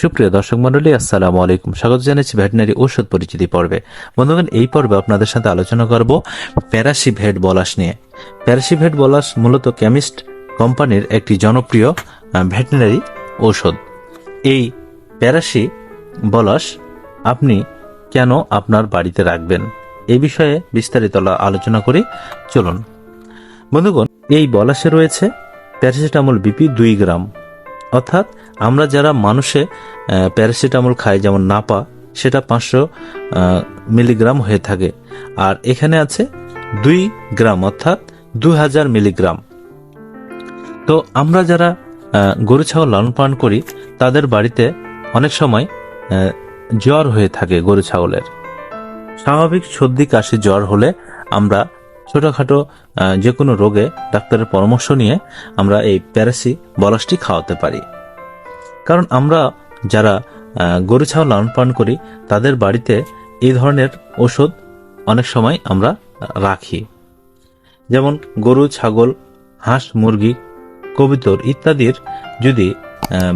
সুপ্রিয় দর্শক মন্ডলী আসসালামু আলাইকুম। স্বাগত জানাচ্ছি ভেটেনারি ঔষধ পরিচিতি পর্বে। বন্ধুগণ, এই পর্বে আপনাদের সাথে আলোচনা করব প্যারাসিভেট বলাস নিয়ে। প্যারাসিভেট বলাস মূলত কেমিস্ট কোম্পানির একটি জনপ্রিয় ভেটেনারি ঔষধ। এই প্যারাসি বলাস আপনি কেন আপনার বাড়িতে রাখবেন? এই বিষয়ে বিস্তারিত আলোচনা করি। চলুন। বন্ধুগণ, এই বলাসে রয়েছে প্যারাসিটামল বিপি দুই গ্রাম। অর্থাৎ আমরা যারা মানুষে প্যারাসিটামল খাই, যেমন নাপা, সেটা পাঁচশো মিলিগ্রাম হয়ে থাকে। আর এখানে আছে দুই গ্রাম, অর্থাৎ দু হাজার মিলিগ্রাম। তো আমরা যারা গরু, ছাগল লালন পালন করি, তাদের বাড়িতে অনেক সময় জ্বর হয়ে থাকে গরু, ছাগলের। স্বাভাবিক সর্দি, কাশি, জ্বর হলে আমরা ছোটখাটো যে কোনো রোগে ডাক্তারের পরামর্শ নিয়ে আমরা এই প্যারাসি বলাসটি খাওয়াতে পারি। কারণ আমরা যারা গরু, ছাগল লালন পালন করি, তাদের বাড়িতে এই ধরনের ওষুধ অনেক সময় আমরা রাখি। যেমন গরু, ছাগল, হাঁস, মুরগি, কবিতর ইত্যাদির যদি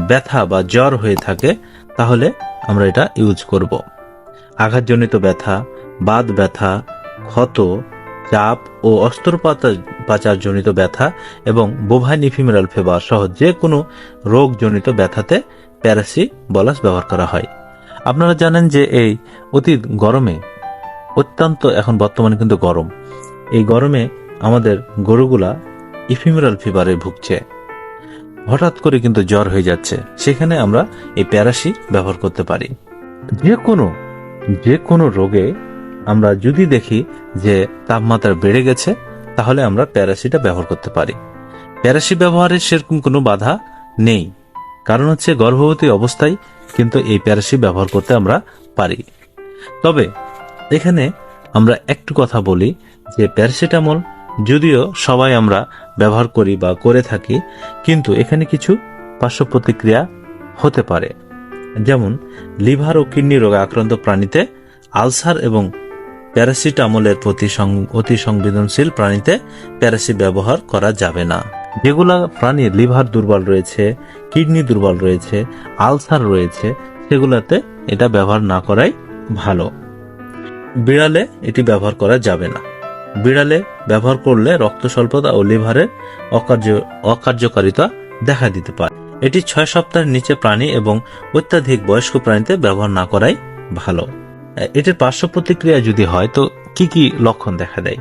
ব্যথা বা জ্বর হয়ে থাকে, তাহলে আমরা এটা ইউজ করব। আঘাতজনিত ব্যথা, বাত ব্যথা, ক্ষত চাপ ও অস্ত্রোপচারজনিত ব্যথা এবং বোভাইন ইফিমেরাল ফেভার সহ যে কোনো রোগজনিত ব্যথাতে প্যারাসি বলাস ব্যবহার করা হয়। আপনারা জানেন যে এই অতি গরমে অত্যন্ত এখন বর্তমানে কিন্তু গরম। এই গরমে আমাদের গরুগুলা ইফিমেরাল ফিভারে ভুগছে। হঠাৎ করে কিন্তু জ্বর হয়ে যাচ্ছে। সেখানে আমরা এই প্যারাসি ব্যবহার করতে পারি। যে কোনো যে কোনো রোগে আমরা যদি দেখি যে তাপমাত্রা বেড়ে গেছে, তাহলে আমরা প্যারাসিটা ব্যবহার করতে পারি। প্যারাসি ব্যবহারের সেরকম কোনো বাধা নেই। কারণ হচ্ছে গর্ভবতী অবস্থায় কিন্তু এই প্যারাসি ব্যবহার করতে আমরা পারি। তবে এখানে আমরা একটু কথা বলি যে প্যারাসিটামল যদিও সবাই আমরা ব্যবহার করি বা করে থাকি, কিন্তু এখানে কিছু পার্শ্ব প্রতিক্রিয়া হতে পারে। যেমন লিভার ও কিডনি রোগে আক্রান্ত প্রাণীতে আলসার এবং প্যারাসিটামলের প্রতি অতি সংবেদনশীল প্রাণীতে প্যারাসি ব্যবহার করা যাবে না। যেগুলা প্রাণীর লিভার দুর্বল রয়েছে, কিডনি দুর্বল রয়েছে, আলসার রয়েছে, সেগুলাতে এটা ব্যবহার না করাই ভালো। বিড়ালে এটি ব্যবহার করা যাবে না। বিড়ালে ব্যবহার করলে রক্ত স্বল্পতা ও লিভারের অকার্য অকার্যকারিতা দেখা দিতে পারে। এটি ছয় সপ্তাহের নিচে প্রাণী এবং অত্যাধিক বয়স্ক প্রাণীতে ব্যবহার না করাই ভালো। এটির পার্শ্ব প্রতিক্রিয়া যদি হয়, তো কি কি লক্ষণ দেখা দেয়?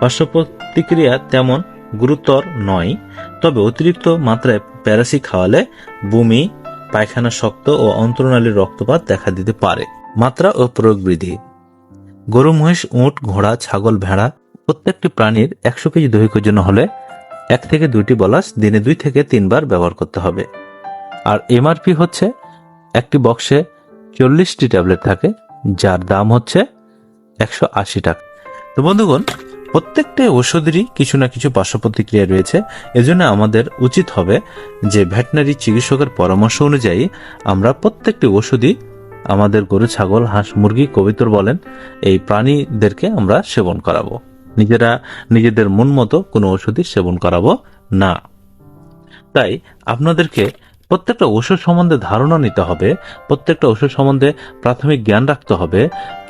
পার্শ্ব প্রতিক্রিয়া তেমন গুরুতর নয়, তবে অতিরিক্ত মাত্রায় প্যারাসি খাওয়ালে বমি, পায়খানা শক্ত ও অন্তর্নালীর রক্তপাত দেখা দিতে পারে। মাত্রা ও প্রয়োগ বৃদ্ধি। গরু, মহিষ, উট, ঘোড়া, ছাগল, ভেড়া প্রত্যেকটি প্রাণীর একশো কেজি দৈহিকের জন্য হলে এক থেকে দুইটি বলাস দিনে দুই থেকে তিনবার ব্যবহার করতে হবে। আর এমআরপি হচ্ছে একটি বক্সে চল্লিশটি ট্যাবলেট থাকে যার দাম হচ্ছে একশো আশি টাকা। তো বন্ধুগণ, প্রত্যেকটা ওষুধেরই কিছু না কিছু পার্শ্ব প্রতিক্রিয়া রয়েছে। এজন্য আমাদের উচিত হবে যে ভেটেনারি চিকিৎসকের পরামর্শ অনুযায়ী আমরা প্রত্যেকটি ওষুধই আমাদের গরু, ছাগল, হাঁস, মুরগি, কবিতর বলেন, এই প্রাণীদেরকে আমরা সেবন করাবো। নিজেরা নিজেদের মন মতো কোনো ওষুধই সেবন করাবো না। তাই আপনাদেরকে প্রত্যেকটা ওষুধ সম্বন্ধে ধারণা নিতে হবে, প্রত্যেকটা ওষুধ সম্বন্ধে প্রাথমিক জ্ঞান রাখতে হবে,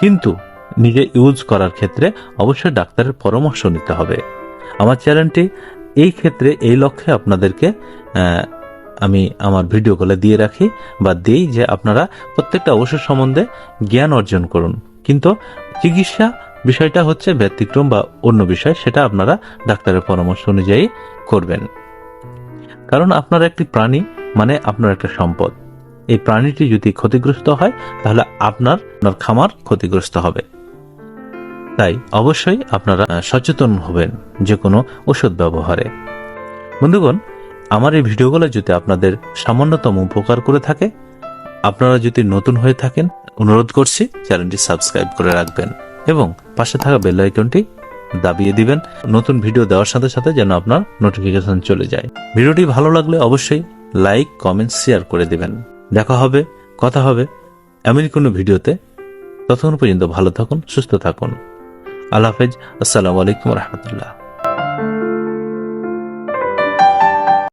কিন্তু নিজে ইউজ করার ক্ষেত্রে অবশ্যই ডাক্তারের পরামর্শ নিতে হবে। আমার চ্যানেলটি এই ক্ষেত্রে, এই লক্ষ্যে আপনাদেরকে আমি আমার ভিডিওগুলো দিয়ে রাখি বা দিই যে আপনারা প্রত্যেকটা ওষুধ সম্বন্ধে জ্ঞান অর্জন করুন। কিন্তু চিকিৎসা বিষয়টা হচ্ছে ব্যতিক্রম বা অন্য বিষয়, সেটা আপনারা ডাক্তারের পরামর্শ অনুযায়ী করবেন। কারণ আপনারা একটি প্রাণী মানে আপনার একটা সম্পদ। এই প্রাণীটি যদি ক্ষতিগ্রস্ত হয়, তাহলে আপনার আপনার খামার ক্ষতিগ্রস্ত হবে। তাই অবশ্যই আপনারা সচেতন হবেন যে কোনো ওষুধ ব্যবহারে। বন্ধুগণ, আমার এই ভিডিওগুলো যদি আপনাদের সামান্যতম উপকার করে থাকে, আপনারা যদি নতুন হয়ে থাকেন, অনুরোধ করছি চ্যানেলটি সাবস্ক্রাইব করে রাখবেন এবং পাশে থাকা বেল আইকনটি দাবিয়ে দিবেন। নতুন ভিডিও দেওয়ার সাথে সাথে যেন আপনার নোটিফিকেশন চলে যায়। ভিডিওটি ভালো লাগলে অবশ্যই লাইক, কমেন্ট, শেয়ার করে দেবেন। দেখা হবে, কথা হবে এমনই কোনো ভিডিওতে। ততক্ষণ পর্যন্ত ভালো থাকুন, সুস্থ থাকুন। আল্লাহ হাফেজ। আসসালামু আলাইকুম রহমতুল্লাহ।